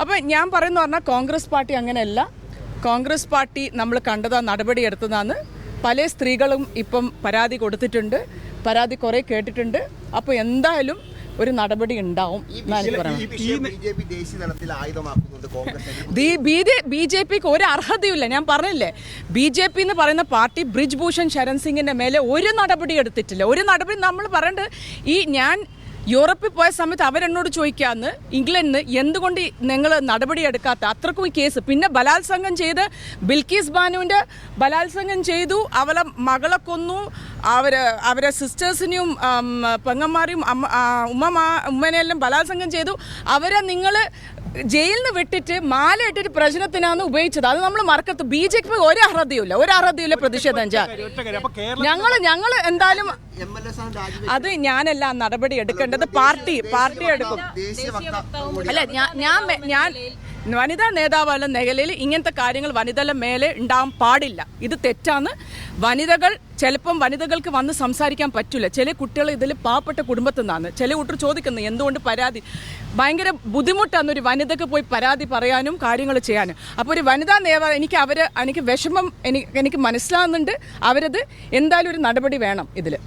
അപ്പം ഞാൻ പറയുന്ന പറഞ്ഞാൽ കോൺഗ്രസ് പാർട്ടി അങ്ങനെയല്ല. കോൺഗ്രസ് പാർട്ടി നമ്മൾ കണ്ടതാ നടപടി എടുത്തതാന്ന് പല സ്ത്രീകളും ഇപ്പം പരാതി കൊടുത്തിട്ടുണ്ട്. പരാതി കുറേ കേട്ടിട്ടുണ്ട്. അപ്പോൾ എന്തായാലും ഒരു നടപടി ഉണ്ടാവും ബി ജെ ബി പിക്ക് ഒരു അർഹതയില്ല ഞാൻ പറഞ്ഞില്ലേ ബി ജെ പി എന്ന് പറയുന്ന പാർട്ടി ബ്രിജ് ഭൂഷൺ ശരൺ സിംഗിന്റെ മേലെ ഒരു നടപടി എടുത്തിട്ടില്ല. ഒരു നടപടി നമ്മൾ പറയേണ്ടത് ഈ ഞാൻ യൂറോപ്പിൽ പോയ സമയത്ത് അവരെന്നോട് ചോദിക്കാന്ന് ഇംഗ്ലണ്ടിന് എന്തുകൊണ്ട് നിങ്ങൾ നടപടി എടുക്കാത്ത? അത്രക്കും കേസ്. പിന്നെ ബലാത്സംഗം ചെയ്ത് ബിൽക്കീസ് ബാനുവിന്റെ ബലാത്സംഗം ചെയ്തു അവളെ മകളെ കൊന്നു അവർ അവരെ സിസ്റ്റേഴ്സിനെയും പെങ്ങന്മാരെയും അമ്മ ഉമ്മമാ ഉമ്മനെയെല്ലാം ബലാത്സംഗം ചെയ്തു. അവരെ നിങ്ങൾ ജയിലിൽ നിന്ന് വിട്ടിട്ട് മാല ഇട്ടിട്ട് പ്രശ്നത്തിനാണ് ഉപയോഗിച്ചത്. അത് നമ്മൾ മറക്കത്ത്. ബി ജെ പി ഒരു അർഹതയുമില്ല. ഒരു അർഹതയുമില്ല പ്രതിഷേധം ഞങ്ങൾ ഞങ്ങൾ എന്തായാലും അത് ഞാനല്ല നടപടി എടുക്കേണ്ടത് പാർട്ടി പാർട്ടി എടുക്കും. അല്ല ഞാൻ ഞാൻ മെ- നേതാവ് വനിതാ നേതാവല്ല നിലയിൽ ഇങ്ങനത്തെ കാര്യങ്ങൾ വനിതകളുടെ മേലെ ഉണ്ടാകാൻ പാടില്ല. ഇത് തെറ്റാണ്. വനിതകൾ ചിലപ്പം വനിതകൾക്ക് വന്ന് സംസാരിക്കാൻ പറ്റില്ല. ചില കുട്ടികൾ ഇതിൽ പാവപ്പെട്ട കുടുംബത്തിൽ നിന്നാണ്. ചില കുട്ടികൾ ചോദിക്കുന്നത് എന്തുകൊണ്ട് പരാതി? ഭയങ്കര ബുദ്ധിമുട്ടാണ് ഒരു വനിതക്ക് പോയി പരാതി പറയാനും കാര്യങ്ങൾ ചെയ്യാനും. അപ്പോൾ ഒരു വനിതാ നേതാവ് എനിക്ക് അവർ എനിക്ക് വിഷമം എനിക്ക് എനിക്ക് മനസ്സിലാകുന്നുണ്ട് അവരത് എന്തായാലും ഒരു നടപടി വേണം ഇതിൽ